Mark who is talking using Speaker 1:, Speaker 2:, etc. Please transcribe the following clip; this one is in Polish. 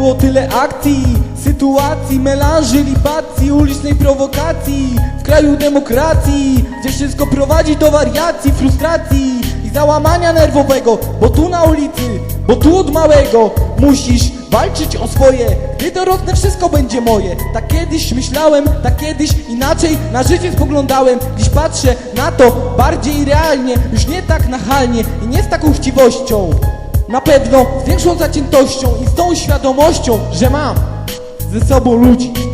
Speaker 1: Było tyle akcji, sytuacji, melanży, libacji, ulicznej prowokacji W kraju demokracji, gdzie wszystko prowadzi do wariacji, frustracji i załamania nerwowego Bo tu na ulicy, bo tu od małego musisz walczyć o swoje. Gdy dorosnę wszystko będzie moje. Tak kiedyś myślałem, tak kiedyś inaczej na życie spoglądałem. Dziś patrzę na to bardziej realnie, już nie tak nachalnie i nie z taką chciwością na pewno z większą zaciętością i z tą świadomością, że mam ze sobą ludzi.